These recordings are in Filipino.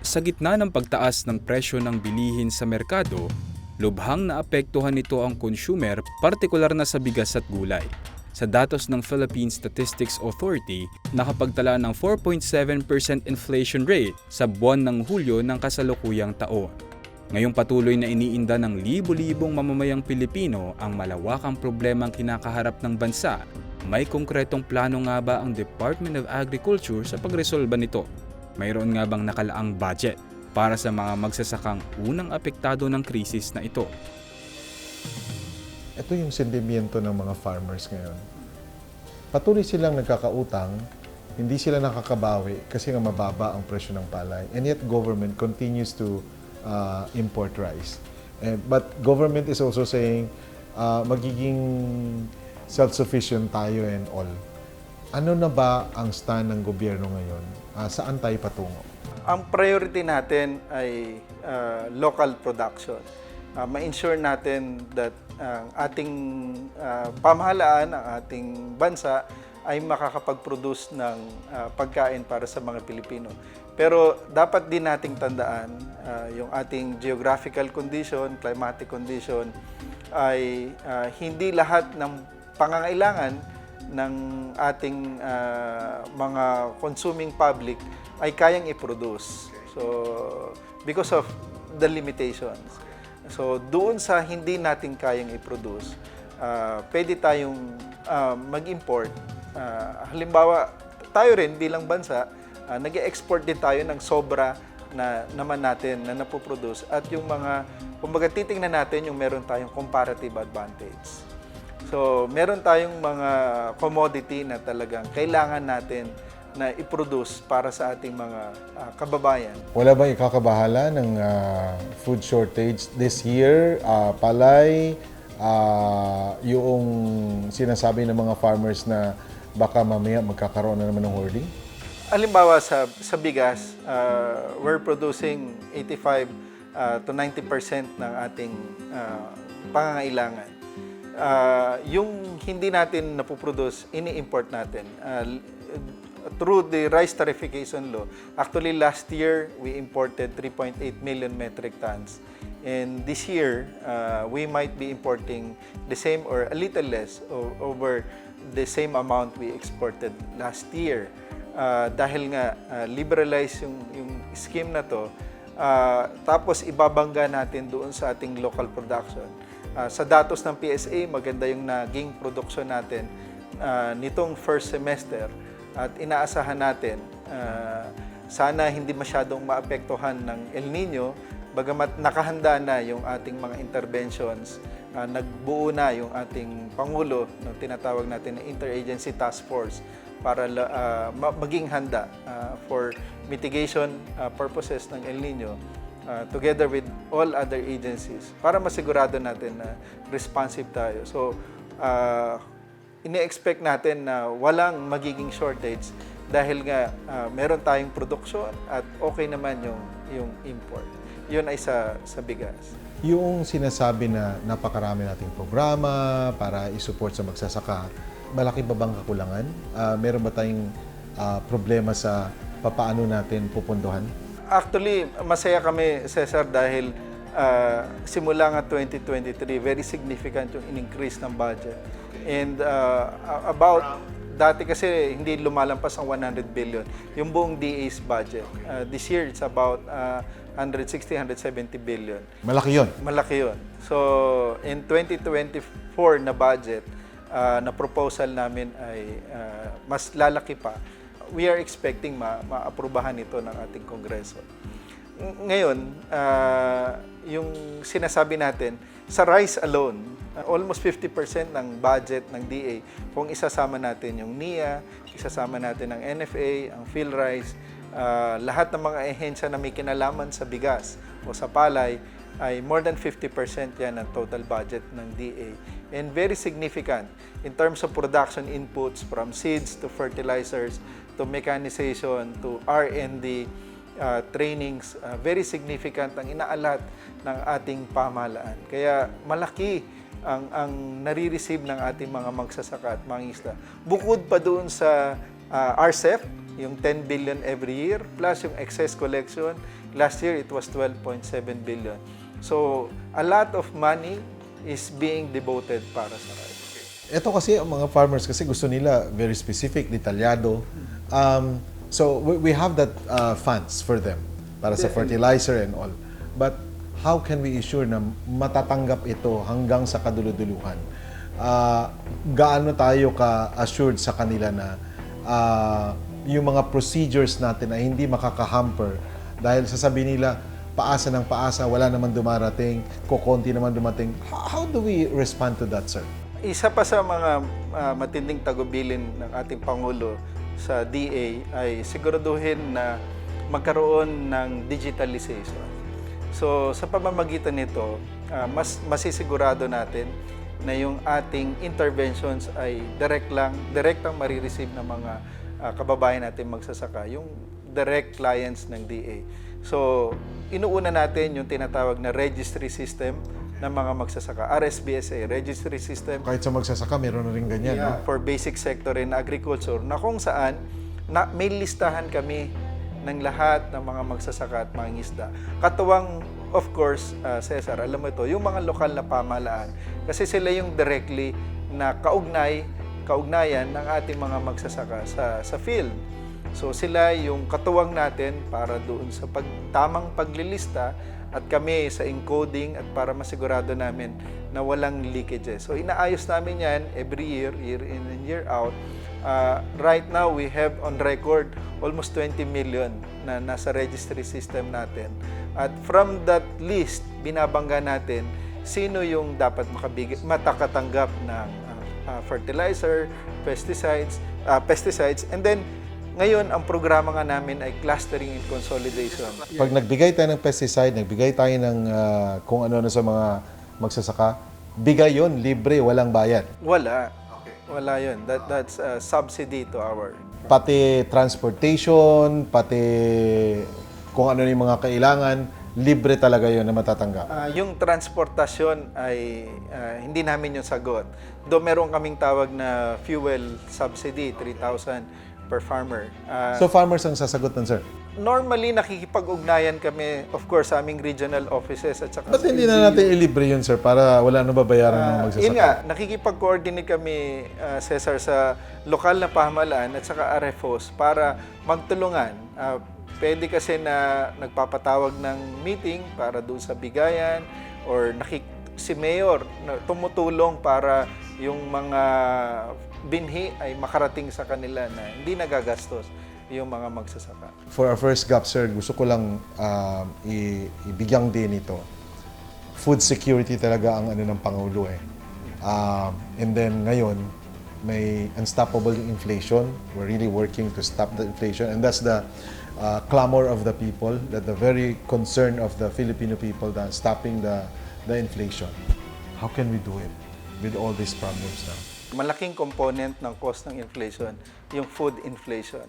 Sa gitna ng pagtaas ng presyo ng bilihin sa merkado, lubhang naapektuhan nito ang consumer, partikular na sa bigas at gulay. Sa datos ng Philippine Statistics Authority, nakapagtala ng 4.7% inflation rate sa buwan ng Hulyo ng kasalukuyang taon. Ngayong patuloy na iniinda ng libo-libong mamamayang Pilipino ang malawakang problemang kinakaharap ng bansa, may konkretong plano nga ba ang Department of Agriculture sa pagresolba nito? Mayroon nga bang nakalaang budget para sa mga magsasakang unang apektado ng krisis na ito? Ito yung sentimiento ng mga farmers ngayon. Patuloy silang nagkakautang, hindi sila nakakabawi kasi nga mababa ang presyo ng palay. And yet government continues to uh, import rice. And, but government is also saying uh, magiging self-sufficient tayo and all. Ano na ba ang stand ng gobyerno ngayon? Uh, saan tayo patungo? Ang priority natin ay uh, local production. Uh, ma-ensure natin that ang ating uh, pamahalaan, ang ating bansa ay makakapag-produce ng uh, pagkain para sa mga Pilipino. Pero dapat din nating tandaan uh, yung ating geographical condition, climatic condition ay uh, hindi lahat ng pangangailangan ng ating uh, mga consuming public ay kayang i-produce. So, because of the limitations. So, doon sa hindi natin kayang i-produce, uh, pwede tayong uh, mag-import. Uh, halimbawa, tayo rin bilang bansa, uh, nag export din tayo ng sobra na naman natin na napoproduce at yung mga, kumbaga titingnan natin yung meron tayong comparative advantage. So, meron tayong mga commodity na talagang kailangan natin na i-produce para sa ating mga uh, kababayan. Wala bang ikakabahala ng uh, food shortage this year? Uh, palay, uh, yung sinasabi ng mga farmers na baka mamaya magkakaroon na naman ng hoarding? Halimbawa sa, sa bigas, uh, we're producing 85 uh, to 90% ng ating uh, pangangailangan. Uh, yung hindi natin napoproduce, ini-import natin. Uh, through the rice tarification law, actually last year we imported 3.8 million metric tons. And this year, uh, we might be importing the same or a little less over the same amount we exported last year. Uh, dahil nga uh, liberalize yung, yung scheme na to, uh, tapos ibabangga natin doon sa ating local production. Uh, sa datos ng PSA, maganda yung naging production natin uh, nitong first semester. At inaasahan natin uh, sana hindi masyadong maapektuhan ng El Nino bagamat nakahanda na yung ating mga interventions uh, nagbuo na yung ating pangulo ng tinatawag natin na interagency task force para uh, maging handa uh, for mitigation uh, purposes ng El Nino uh, together with all other agencies para masigurado natin na responsive tayo. So, uh, ini-expect natin na walang magiging shortage dahil nga uh, meron tayong produksyon at okay naman yung yung import. Yun ay sa sa bigas. Yung sinasabi na napakarami nating programa para i-support sa magsasaka, malaki ba bang kakulangan? Uh, meron ba tayong uh, problema sa papaano natin pupunduhan? Actually, masaya kami, Cesar, dahil uh, simula nga 2023, very significant yung in-increase ng budget. And uh, about, dati kasi hindi lumalampas ang 100 billion, yung buong DA's budget. Uh, this year, it's about uh, 160, 170 billion. Malaki yon. Malaki yun. So, in 2024 na budget, uh, na proposal namin ay uh, mas lalaki pa. We are expecting ma maaprubahan ito ng ating Kongreso. Ng- Ngayon, uh, yung sinasabi natin, sa rice alone, uh, almost 50% ng budget ng DA, kung isasama natin yung NIA, isasama natin ang NFA, ang PhilRice, uh, lahat ng mga ehensya na may kinalaman sa bigas o sa palay, ay more than 50% yan ang total budget ng DA. And very significant in terms of production inputs from seeds to fertilizers to mechanization to R&D, uh, trainings, uh, very significant ang inaalat ng ating pamahalaan. Kaya malaki ang, ang nare-receive ng ating mga magsasaka at mangisda. Bukod pa doon sa uh, RCEP, yung 10 billion every year plus yung excess collection. Last year, it was 12.7 billion. So, a lot of money is being devoted para sa rice. Ito kasi ang mga farmers kasi gusto nila very specific, detalyado. Um, so we, we have that uh, funds for them para sa fertilizer and all. But how can we ensure na matatanggap ito hanggang sa kaduluduluhan? Uh, gaano tayo ka-assured sa kanila na uh, yung mga procedures natin ay hindi makakahamper dahil sasabihin nila paasa ng paasa, wala naman dumarating, kukonti naman dumating. How, how do we respond to that, sir? Isa pa sa mga ah, matinding tagubilin ng ating Pangulo sa DA ay siguraduhin na magkaroon ng digitalization. So sa pamamagitan nito, ah, mas masisigurado natin na yung ating interventions ay direct lang, direktang marireceive ng mga ah, kababayan natin magsasaka, yung direct clients ng DA. So, inuuna natin yung tinatawag na registry system ng mga magsasaka, RSBSA, registry system Kahit sa magsasaka, meron na rin ganyan. no? for basic sector in agriculture na kung saan na, may listahan kami ng lahat ng mga magsasaka at mga isda. Katuwang, of course, uh, Cesar, alam mo ito, yung mga lokal na pamahalaan, kasi sila yung directly na kaugnay, kaugnayan ng ating mga magsasaka sa, sa field. So sila yung katuwang natin para doon sa pag, tamang paglilista at kami sa encoding at para masigurado namin na walang leakages. So inaayos namin yan every year, year in and year out. Uh, right now, we have on record almost 20 million na nasa registry system natin. At from that list, binabangga natin sino yung dapat makabigay, matakatanggap ng uh, uh, fertilizer, pesticides, uh, pesticides, and then ngayon, ang programa nga namin ay clustering and consolidation. Pag nagbigay tayo ng pesticide, nagbigay tayo ng ah, kung ano-ano sa mga magsasaka, bigay yon libre, walang bayad. Wala. Wala yun. That, that's a subsidy to our... Pati transportation, pati kung ano yung mga kailangan, libre talaga yon na matatanggap. Ah, yung transportasyon ay ah, hindi namin yung sagot. Though meron kaming tawag na fuel subsidy, 3,000 per farmer. Ah, So farmers ang sasagot nun, sir. normally, nakikipag-ugnayan kami, of course, sa aming regional offices at saka Ba't hindi na natin ilibre yun, sir, para wala nang babayaran ng Ah, magsasaka? yun nga, nakikipag-coordinate kami, ah, Cesar, sa lokal na pamahalaan at saka RFOs para magtulungan. Ah, pwede kasi na nagpapatawag ng meeting para doon sa bigayan or nakik si mayor na tumutulong para yung mga binhi ay makarating sa kanila na hindi nagagastos yung mga magsasaka. For our first gap, sir, gusto ko lang um, i- ibigyang din ito. Food security talaga ang ano ng Pangulo eh. Um, and then ngayon, may unstoppable inflation. We're really working to stop the inflation. And that's the uh, clamor of the people, that the very concern of the Filipino people that stopping the, the inflation. How can we do it with all these problems now? malaking component ng cost ng inflation, yung food inflation.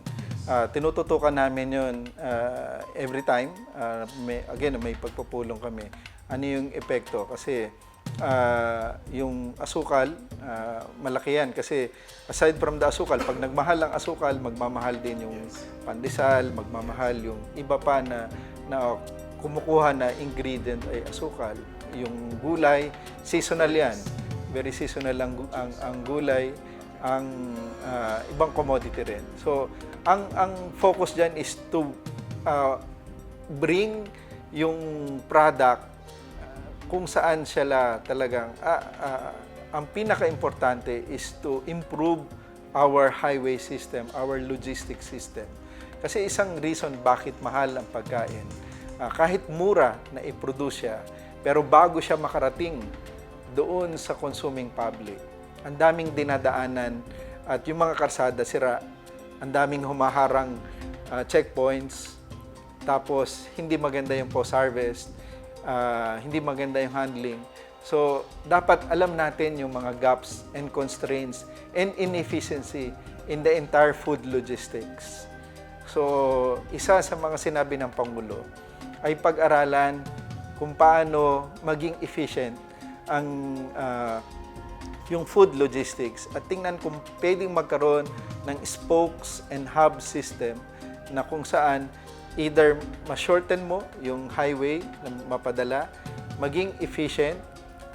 Ah, tinututukan namin yun ah, every time. Ah, may, again, may pagpupulong kami. Ano yung epekto? Kasi ah, yung asukal, ah, malaki yan. Kasi aside from the asukal, pag nagmahal ang asukal, magmamahal din yung pandesal, magmamahal yung iba pa na, na kumukuha na ingredient ay asukal. Yung gulay, seasonal yan very seasonal ang, ang, ang gulay, ang ah, ibang commodity rin. So, ang, ang focus dyan is to ah, bring yung product ah, kung saan siya la talagang, ah, ah, ang pinaka-importante is to improve our highway system, our logistics system. Kasi isang reason bakit mahal ang pagkain, ah, kahit mura na i-produce siya, pero bago siya makarating doon sa consuming public. Ang daming dinadaanan at yung mga karsada sira, ang daming humaharang ah, checkpoints, tapos hindi maganda yung post-harvest, ah, hindi maganda yung handling. So, dapat alam natin yung mga gaps and constraints and inefficiency in the entire food logistics. So, isa sa mga sinabi ng Pangulo ay pag-aralan kung paano maging efficient ang ah, yung food logistics at tingnan kung pwedeng magkaroon ng spokes and hub system na kung saan either ma-shorten mo yung highway na mapadala, maging efficient,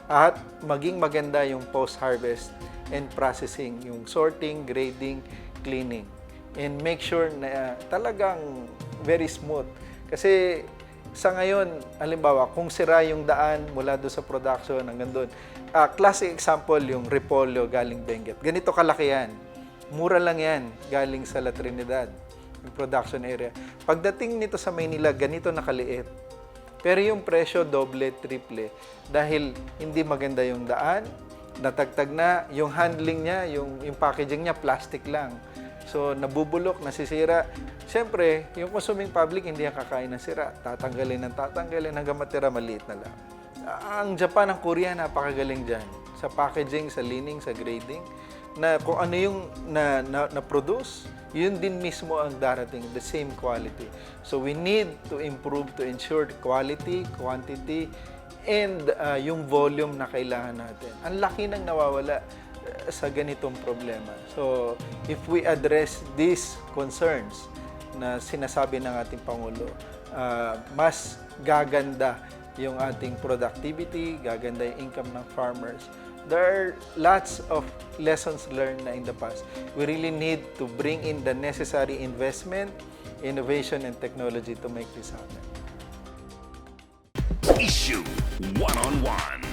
at maging maganda yung post-harvest and processing, yung sorting, grading, cleaning. And make sure na uh, talagang very smooth. Kasi sa ngayon, halimbawa, kung sira yung daan mula doon sa production hanggang doon, ah, classic example yung repolyo galing Benguet. Ganito kalaki yan. Mura lang yan galing sa La Trinidad, yung production area. Pagdating nito sa Maynila, ganito nakaliit. Pero yung presyo, doble, triple. Dahil hindi maganda yung daan, natagtag na, yung handling niya, yung, yung packaging niya, plastic lang. So, nabubulok, nasisira. Siyempre, yung consuming public, hindi kakain ng sira. Tatanggalin ng tatanggalin hanggang matira, maliit na lang. Ang Japan, ang Korea, napakagaling dyan. Sa packaging, sa leaning, sa grading, na kung ano yung na, na, na-produce, yun din mismo ang darating, the same quality. So we need to improve to ensure quality, quantity, and uh, yung volume na kailangan natin. Ang laki nang nawawala sa ganitong problema. So if we address these concerns na sinasabi ng ating Pangulo, uh, mas gaganda yung ating productivity, gaganda yung income ng farmers. There are lots of lessons learned na in the past. We really need to bring in the necessary investment, innovation, and technology to make this happen. Issue one on one.